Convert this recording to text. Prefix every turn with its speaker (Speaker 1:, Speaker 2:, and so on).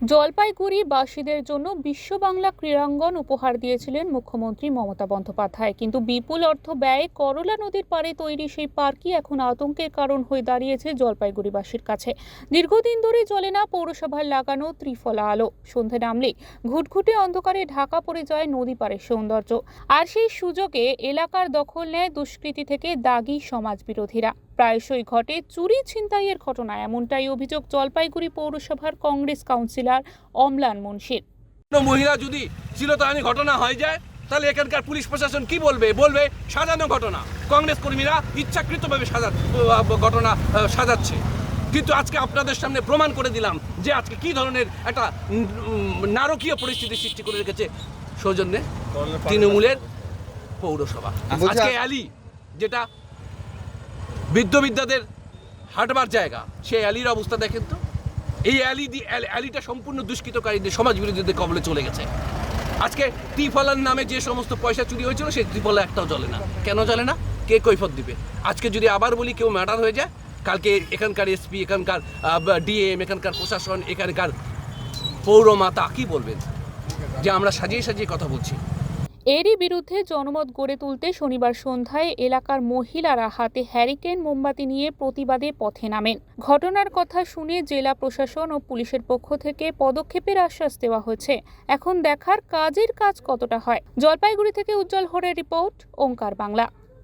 Speaker 1: জলপাইগুড়ি বাসীদের জন্য বিশ্ব বাংলা ক্রীড়াঙ্গন উপহার দিয়েছিলেন মুখ্যমন্ত্রী মমতা বন্দ্যোপাধ্যায়। কিন্তু বিপুল অর্থ ব্যয়ে করলা নদীর পাড়ে তৈরি সেই পার্কই এখন আতঙ্কের কারণ হয়ে দাঁড়িয়েছে জলপাইগুড়িবাসীর কাছে। দীর্ঘদিন ধরে চলে না পৌরসভার লাগানো ত্রিফলা আলো। সন্ধে নামলেই ঘুটঘুটে অন্ধকারে ঢাকা পড়ে যায় নদী পাড়ের সৌন্দর্য। আর সেই সুযোগে এলাকার দখল নেয় দুষ্কৃতী থেকে দাগি সমাজ বিরোধীরা প্রায়শই ঘটে চুরি ছিনতাইয়ের ঘটনা এমনটাই অভিযোগ জলপাইগুড়ি পৌরসভার কংগ্রেস কাউন্সিলর অমলান মুন্সির।
Speaker 2: মহিলা যদি চিরতাহানি ঘটনা হয়ে যায় তাহলে এখানকার পুলিশ প্রশাসন কি বলবে? বলবে সাজানো ঘটনা। কংগ্রেস কর্মীরা ইচ্ছাকৃতভাবে সাজা ঘটনা সাজাচ্ছে। কিন্তু আজকে আপনাদের সামনে প্রমাণ করে দিলাম যে আজকে কি ধরনের একটা নারকীয় পরিস্থিতি সৃষ্টি করে রেখেছে সৌজন্যে তৃণমূলের পৌরসভা। আজকে অ্যালি যেটা বৃদ্ধবিদ্যাদের হাঁটবার জায়গা। সেই অ্যালির অবস্থা দেখেন তো? এই অ্যালি দি অ্যাল- অ্যালিটা সম্পূর্ণ দুষ্কৃতকারীদের সমাজ বিরোধীদের কবলে চলে গেছে। আজকে ত্রিফলার নামে যে সমস্ত পয়সা চুরি হয়েছিল, সেই ত্রিফলা একটাও জ্বলে না। কেন জ্বলে না? কে কৈফত দিবে? আজকে যদি আবার বলি কেউ ম্যাটার হয়ে যায়, কালকে এখানকার এসপি, এখানকার ডিএম, এখানকার প্রশাসন, এখানকার পৌরমাতা কি বলবেন? যে আমরা সাজিয়ে সাজিয়ে কথা বলছি।
Speaker 1: এরই বিরুদ্ধে জনমত গড়ে তুলতে শনিবার সন্ধ্যায় এলাকার মহিলারা হাতে হ্যারিকেন, মোমবাতি নিয়ে প্রতিবাদে পথে নামেন। ঘটনার কথা শুনে জেলা প্রশাসন ও পুলিশের পক্ষ থেকে পদক্ষেপের আশ্বাস দেওয়া হয়েছে। এখন দেখার কাজের কাজ কতটা হয়? জলপাইগুড়ি থেকে উজ্জ্বল হরের রিপোর্ট, ওঙ্কার বাংলা।